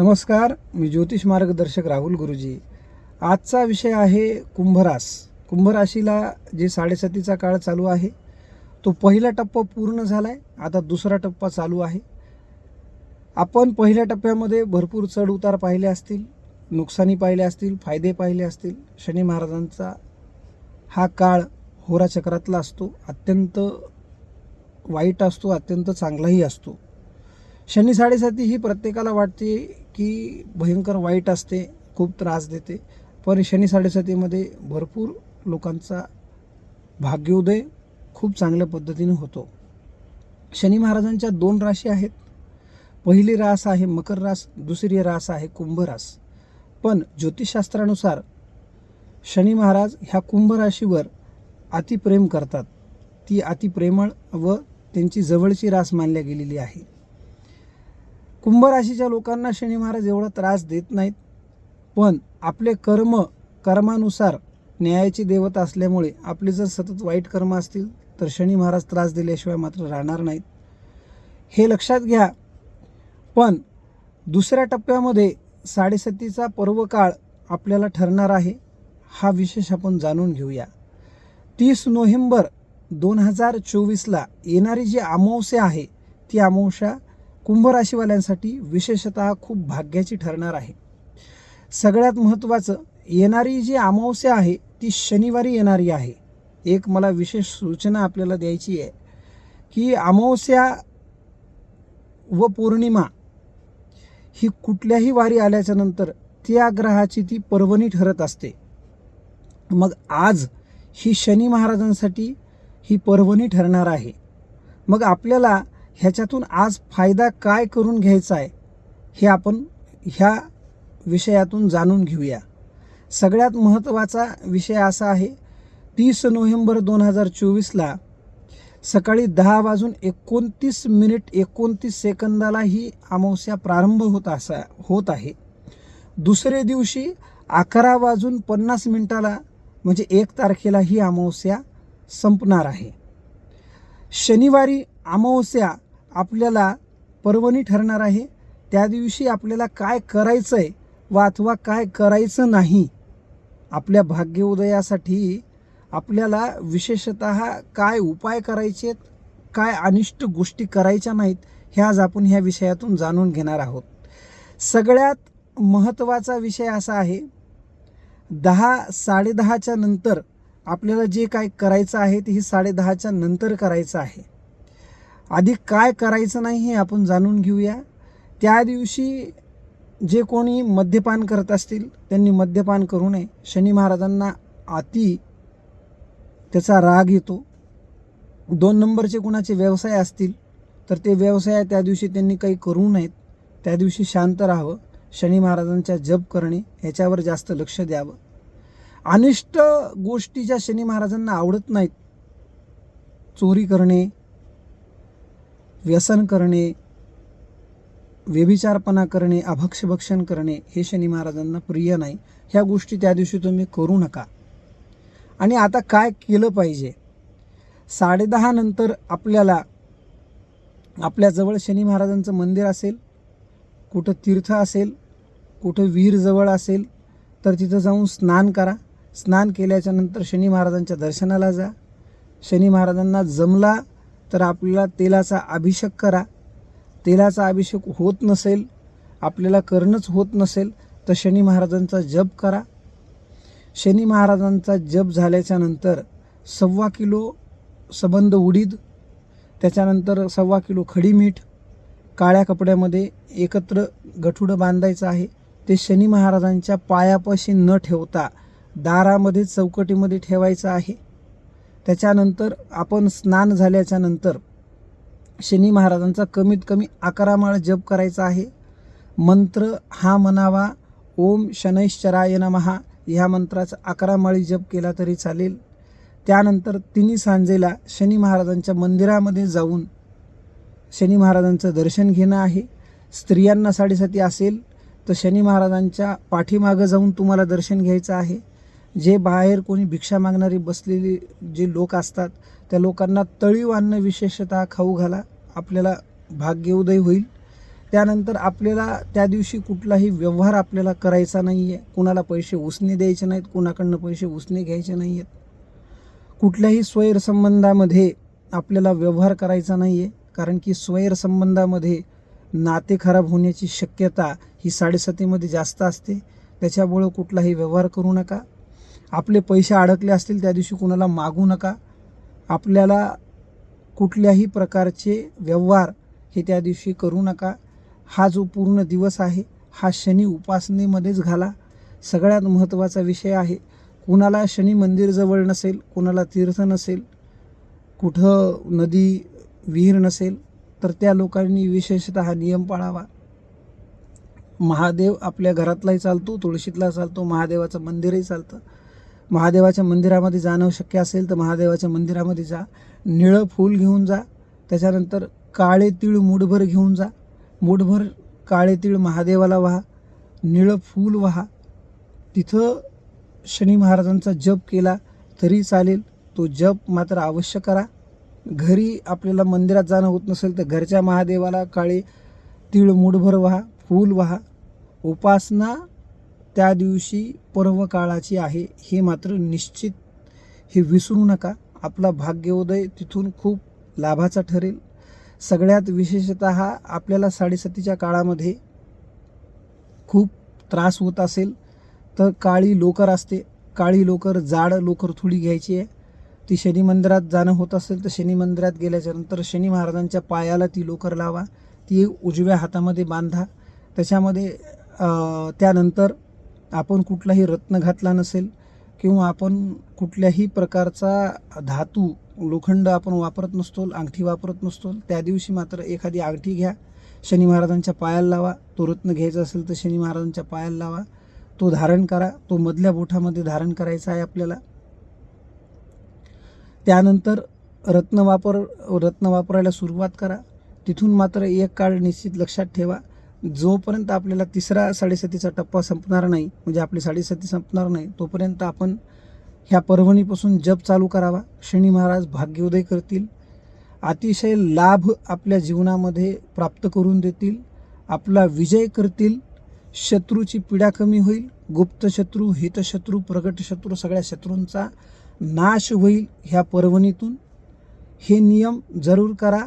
नमस्कार मी ज्योतिष मार्गदर्शक राहुल गुरुजी. आजचा विषय आहे कुंभरास. कुंभराशीला जे साडेसातीचा काळ चालू आहे तो पहिला टप्पा पूर्ण झाला आहे आता दुसरा टप्पा चालू आहे. आपण पहिल्या टप्प्यामध्ये भरपूर चढ उतार पाहिले असतील नुकसानी पाहिले असतील फायदे पाहिले असतील. शनी महाराजांचा हा काळ होराचक्रातला असतो अत्यंत वाईट असतो अत्यंत चांगलाही असतो. शनी साडेसाती ही प्रत्येकाला वाटते की भयंकर वाईट असते खूप त्रास देते. पण शनी साडेसातीमध्ये भरपूर लोकांचा भाग्योदय खूप चांगल्या पद्धतीने होतो. शनी महाराजांच्या दोन राशी आहेत. पहिली रास आहे मकर रास दुसरी रास आहे कुंभ रास. पण ज्योतिषशास्त्रानुसार शनी महाराज ह्या कुंभ राशीवर अतिप्रेम करतात. ती अतिप्रेमळ व त्यांची जवळची रास मानल्या गेलेली आहे. कुंभराशीच्या लोकांना शनी महाराज एवढा त्रास देत नाहीत पण आपले कर्म कर्मानुसार न्यायाची देवता असल्यामुळे आपले जर सतत वाईट कर्म असतील तर शनी महाराज त्रास दिल्याशिवाय मात्र राहणार नाहीत. हे लक्षात घ्या. पण दुसऱ्या टप्प्यामध्ये साडेसतीचा पर्वकाळ आपल्याला ठरणार आहे हा विशेष आपण जाणून घेऊया. तीस नोव्हेंबर दोन हजार चोवीसला येणारी जी अमावस्या आहे ती अमावस्या कुंभ राशीवाल्यांसाठी विशेषतः खूप भाग्याची ठरणार आहे. सगळ्यात महत्त्वाचं येणारी जी अमावस्या आहे ती शनिवारी येणारी आहे. एक मला विशेष सूचना आपल्याला द्यायची आहे की अमावस्या व पौर्णिमा ही कुठल्याही वारी आल्याच्यानंतर त्या ग्रहाची ती पर्वणी ठरत असते. मग आज ही शनी महाराजांसाठी ही पर्वणी ठरणार आहे. मग आपल्याला ह्याच्यातून आज फायदा काय करून घ्यायचा आहे हे आपण ह्या विषयातून जाणून घेऊया. सगळ्यात महत्त्वाचा विषय असा आहे तीस नोव्हेंबर दोन हजार चोवीसला सकाळी दहा वाजून एकोणतीस मिनिट एकोणतीस सेकंदाला ही अमावस्या प्रारंभ होत असा होत आहे. दुसरे दिवशी अकरा वाजून पन्नास मिनिटाला म्हणजे एक तारखेला ही अमावस्या संपणार आहे. शनिवारी अमावस्या आपल्याला पर्वणी ठरणार आहे. त्या दिवशी आपल्याला काय करायचं आहे व अथवा काय करायचं नाही आपल्या भाग्योदयासाठी आपल्याला विशेषत काय उपाय करायचे आहेत काय अनिष्ट गोष्टी करायच्या नाहीत हे आज आपण ह्या विषयातून जाणून घेणार आहोत. सगळ्यात महत्त्वाचा विषय असा आहे दहा साडेदहाच्या नंतर आपल्याला जे काय करायचं आहे ते ही साडेदहाच्या नंतर करायचं आहे. आधी काय करायचं नाही हे आपण जाणून घेऊया. त्या दिवशी जे कोणी मद्यपान करत असतील त्यांनी मद्यपान करू नये. शनी महाराजांना अति त्याचा राग येतो. दोन नंबरचे कुणाचे व्यवसाय असतील तर ते व्यवसाय त्या दिवशी त्यांनी काही करू नयेत. त्या दिवशी शांत राहावं. शनी महाराजांच्या जप करणे ह्याच्यावर जास्त लक्ष द्यावं. अनिष्ट गोष्टी ज्या शनी महाराजांना आवडत नाहीत. चोरी करणे व्यसन करणे व्यभिचारपणा करणे अभक्षभक्षण करणे हे शनी महाराजांना प्रिय नाही. ह्या गोष्टी त्या दिवशी तुम्ही करू नका. आणि आता काय केलं पाहिजे? साडेदहा नंतर आपल्याला आपल्याजवळ शनी महाराजांचं मंदिर असेल कुठं तीर्थ असेल कुठं विहीरजवळ असेल तर तिथं जाऊन स्नान करा. स्नान केल्याच्यानंतर शनी महाराजांच्या दर्शनाला जा. शनी महाराजांना जमला तर आपल्याला तेलाचा अभिषेक करा. तेलाचा अभिषेक होत नसेल आपल्याला करणंच होत नसेल तर शनी महाराजांचा जप करा. शनी महाराजांचा जप झाल्याच्यानंतर सव्वा किलो सबंध उडीद त्याच्यानंतर सव्वा किलो खडी मीठ काळ्या कपड्यामध्ये एकत्र गठुडं बांधायचं आहे. ते शनी महाराजांच्या पायापाशी न ठेवता दारामध्ये चौकटीमध्ये ठेवायचं आहे. त्याच्यानंतर आपण स्नान झाल्याच्यानंतर शनी महाराजांचा कमीत कमी अकरा माळ जप करायचा आहे. मंत्र हा म्हणावा ओम शनैश्चराय नमहा ह्या मंत्राचा अकरा माळी जप केला तरी चालेल. त्यानंतर तिन्ही सांजेला शनी महाराजांच्या मंदिरामध्ये जाऊन शनी महाराजांचं दर्शन घेणं आहे. स्त्रियांना साडेसाती असेल तर शनी महाराजांच्या पाठीमागं जाऊन तुम्हाला दर्शन घ्यायचं आहे. जे बाहेर कोणी भिक्षा मागणारी बसलेली जे लोक असतात त्या लोकांना तळीव अन्न विशेषतः खाऊ घाला. आपल्याला भाग्योदय होईल. त्यानंतर आपल्याला त्या दिवशी कुठलाही व्यवहार आपल्याला करायचा नाही आहे कुणाला पैसे उसने द्यायचे नाहीत कुणाकडनं पैसे उसने घ्यायचे नाही आहेत कुठल्याही स्वैरसंबंधामध्ये आपल्याला व्यवहार करायचा नाही आहे कारण की स्वैरसंबंधामध्ये नाते खराब होण्याची शक्यता ही साडेसातीमध्ये जास्त असते. त्याच्यामुळं कुठलाही व्यवहार करू नका. आपले पैसे अडकले असतील त्या दिवशी कुणाला मागू नका. आपल्याला कुठल्याही प्रकारचे व्यवहार हे त्या दिवशी करू नका. हा जो पूर्ण दिवस आहे हा शनी उपासनेमध्येच घाला. सगळ्यात महत्त्वाचा विषय आहे कुणाला शनी मंदिर जवळ नसेल कुणाला तीर्थ नसेल कुठं नदी विहीर नसेल तर त्या लोकांनी विशेषत हा नियम पाळावा. महादेव आपल्या घरातलाही चालतो तुळशीतला चालतो महादेवाचं मंदिरही चालतं. महादेवाच्या मंदिरामध्ये जाणं शक्य असेल तर महादेवाच्या मंदिरामध्ये जा. निळं फूल घेऊन जा. त्याच्यानंतर काळे तीळ मूठभर घेऊन जा. मूठभर काळे तीळ महादेवाला वाहा. निळं फूल वाहा. तिथं शनी महाराजांचा जप केला तरी चालेल. तो जप मात्र अवश्य करा. घरी आपल्याला मंदिरात जाणं होत नसेल तर घरच्या महादेवाला काळे तीळ मूठभर व्हा. फूल व्हा. उपासना त्या दिवशी पर्व काळाची आहे हे मात्र निश्चित. हे विसरू नका. आपला भाग्योदय तिथून खूप लाभाचा ठरेल. सगळ्यात विशेषत आपल्याला साडेसातीच्या काळामध्ये खूप त्रास होत असेल तर काळी लोकर असते. काळी लोकर जाड लोकर थोडी घ्यायची आहे. ती शनी मंदिरात जाणं होत असेल तर शनी मंदिरात गेल्याच्यानंतर शनी महाराजांच्या पायाला ती लोकर लावा. ती उजव्या हातामध्ये बांधा. त्याच्यामध्ये त्यानंतर आपण कुठलाही रत्न घातला नसेल किंवा आपण कुठल्याही प्रकारचा धातू लोखंड आपण वापरत नसतो अंगठी वापरत नसतो त्या दिवशी मात्र एखादी अंगठी घ्या. शनी महाराजांच्या पायाला लावा. तो रत्न घ्यायचा असेल तर शनी महाराजांच्या पायाला लावा. तो धारण करा. तो मधल्या बोठामध्ये धारण करायचा आहे आपल्याला. त्यानंतर रत्न वापर रत्न वापरायला सुरुवात करा. तिथून मात्र एक काळ निश्चित लक्षात ठेवा. जोपर्यंत आपल्याला तिसरा साडेसातीचा टप्पा संपणार नाही म्हणजे आपली साडेसाती संपणार नाही तोपर्यंत आपण ह्या पर्वणीपासून जप चालू करावा. शनी महाराज भाग्योदय करतील. अतिशय लाभ आपल्या जीवनामध्ये प्राप्त करून देतील. आपला विजय करतील. शत्रूची पीडा कमी होईल. गुप्त शत्रू हितशत्रू प्रगट शत्रू सगळ्या शत्रूंचा नाश होईल ह्या पर्वणीतून. हे नियम जरूर करा.